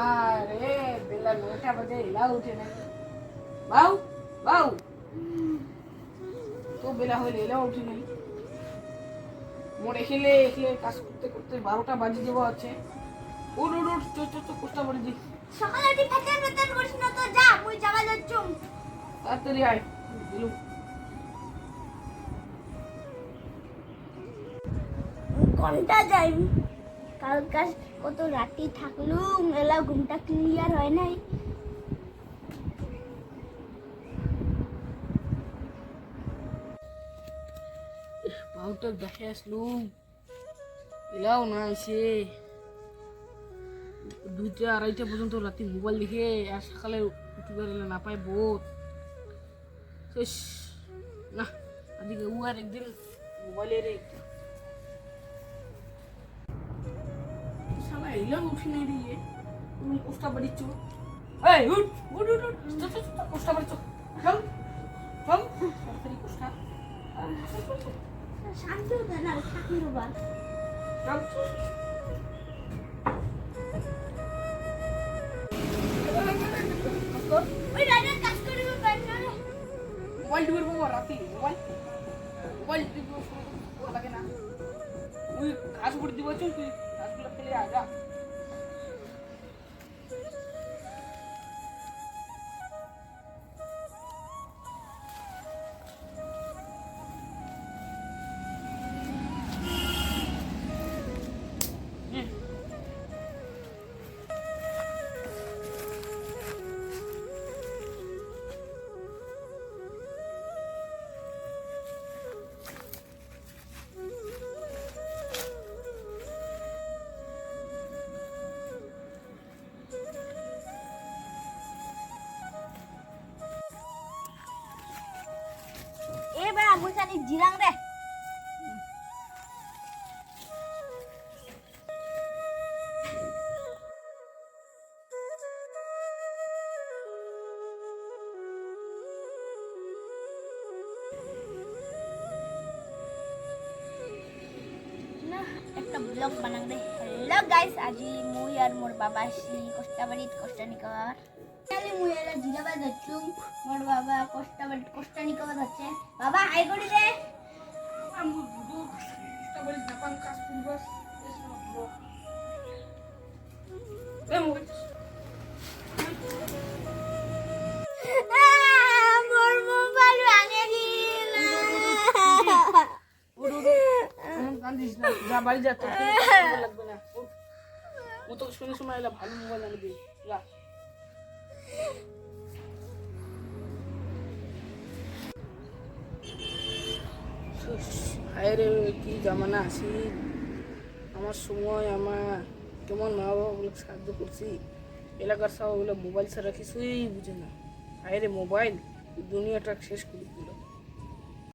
আরে বেলা নয়টা বাজে এলা উঠে নাই। বাউ বাউ। তো বেলা হইলে এলা উঠে নাই। মোর এখানে এখানে কাজ করতে করতে বারোটা বাজে যাব আছে। উঠ উঠ উঠ চো চো চো কোষ্টা পড়ে দি সকালে উঠি ফেটার ফেটার করিস না তো যা মুই যাবা যাচ্ছুম তাড়াতাড়ি আয় দিলু ঘণ্টা যাই কাজ কত রাতি থাকলুম এলা ঘুমটা ক্লিয়ার হয় নাই। বাউটা দেখে আসলুম। এলাও না এসে দুইটা আড়াইটা পর্যন্ত রাতে মোবাইল দেখে আর সকালে উঠে বেরোলে না পায় বোধ না আদিকে উ আর একদিন মোবাইলের এলাও উঠি নাই রে ইয়ে। তুমি কোষ্টা বাড়িচ্ছ এই উঠ উঠ উঠ উঠ চল, চল, চল, কোষ্টা বাড়িচ্ছ চল চল তাড়াতাড়ি কোষ্টা চল, চল, চল। শান্তি হতো না থাকি রোবা ওই রাজার কাজ করিব পারি না রে মোবাইল টিপির বাবা রাতে মোবাইল মোবাইল টিপিব ভালো লাগে না তুই কাজ করে দিব চল তুই কাজগুলো ফেলে আয় যা এ বেড়া মুই খালি জিরাং একটা ব্লগ বানাং রে হ্যালো গাইস আজি মুই আর মোর বাবা আসি কষ্টাবাড়িত কষ্টানিকার কালি মুই এলা জিরাবা যাচ্ছু মোর বাবা কষ্টাবাড়িত কষ্টানিকার যাচ্ছে। বাবা হাই করি রে আমি বুঝো তারপরে জাপান কাজ করব এ মোবাইল কান্দিস না যা বাড়ি যা তোর করা লাগবে না। ও তোকে শুনে শুনে এলা ভালো মোবাইল আনবি। যা। হায় রে কি জামানা আছি। আমার সময় আমার কেমন মা বাবাগুলো সাহায্য করছি। এলাকার সব ওগুলো মোবাইল ছাড়া কিছুই বুঝে না। হায় রে মোবাইল দুনিয়াটা শেষ করে দিল।